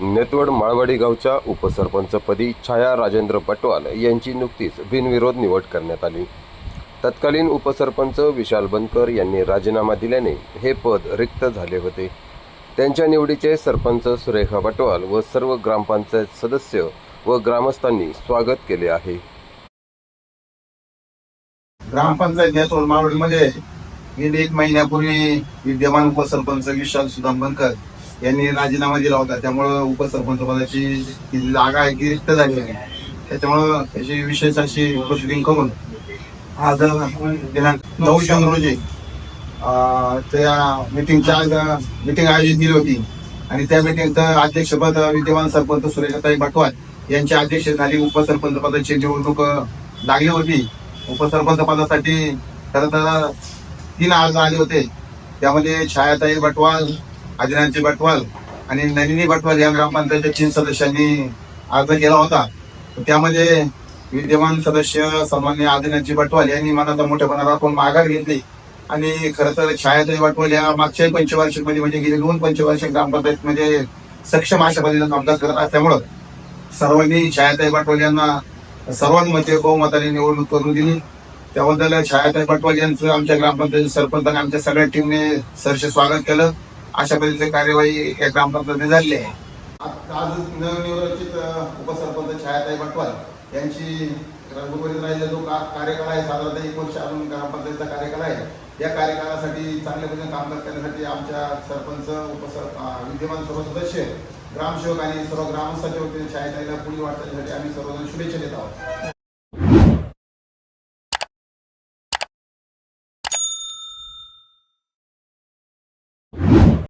नेतवड माळवाडी गावच्या उपसरपंचपदी छाया राजेंद्र पटवाल यांची नुकतीच बिनविरोध निवड करण्यात आली. तत्कालीन उपसरपंच विशाल बनकर यांनी राजीनामा दिल्याने हे पद रिक्त झाले होते. त्यांच्या निवडीचे सरपंच सुरेखा बटवाल व सर्व ग्रामपंचायत सदस्य व ग्रामस्थांनी स्वागत केले आहे. ग्रामपंचायत या तोडमावडीमध्ये गेली एक महिन्यापूर्वी विद्यमान उपसरपंच विशाल सुदांबनकर यांनी राजीनामा दिला होता. त्यामुळं उपसरपंच पदाची जी जागा आहे ती रिक्त झाली आहे. त्याच्यामुळं त्याची विशेष अशी प्रोसिडिंग करून आज दिनांक नऊ जून रोजी त्या मिटिंगच्या आज मिटिंग आयोजित केली होती. आणि त्या मिटिंगचं अध्यक्षपद विद्यमान सरपंच सुरेशाताई भटवाल यांच्या अध्यक्षतेखाली उपसरपंच पदाची निवडणूक लागली होती. उपसरपंच पदासाठी खरं तर तीन अर्ज आले होते. त्यामध्ये छायाताई बटवाल आदिनाथजी बटवाल आणि नलिनी बटवाल या ग्रामपंचायतच्या तीन सदस्यांनी अर्ज केला होता. त्यामध्ये विद्यमान सदस्य सन्मान्य आदिनाथजी बटवाल यांनी मनाचा मोठेपणा राखून माघार घेतली. आणि खरं तर छायाताई बटवाल या मागच्या पंचवार्षिकमध्ये म्हणजे गेली दोन पंचवार्षिक ग्रामपंचायत म्हणजे सक्षम अशा पद्धतीनं कामकाज करत असल्यामुळं सर्वांनी छायाताई पाटोल यांना सर्वांमध्ये बहुमताने निवडणूक करून दिली. त्याबद्दल छायाताई पाटोल यांचं आमच्या ग्रामपंचायत सरपंचाने आमच्या सगळ्या टीमने सरसे स्वागत केलं. अशा पद्धतीची कार्यवाही या ग्रामपंचायतीने झाली आहे. आज नवनिर्वाचित उपसरपंच छायाताई भटवाल यांची गुरुवारी राहिलेला जो का- कार्यकाळ आहे साधारणतः एक वर्ष अजून ग्रामपंचायतीचा कार्यकाळ आहे. या कार्यकाळासाठी चांगल्या पद्धतीने कामकाज करण्यासाठी आमच्या सरपंच उपसर विद्यमान सर्व सदस्य ग्रामसेवक आणि सर्व ग्रामस्थांच्या वतीने छायाताईला पुढील वाटण्यासाठी आम्ही सर्वजण शुभेच्छा देत आहोत.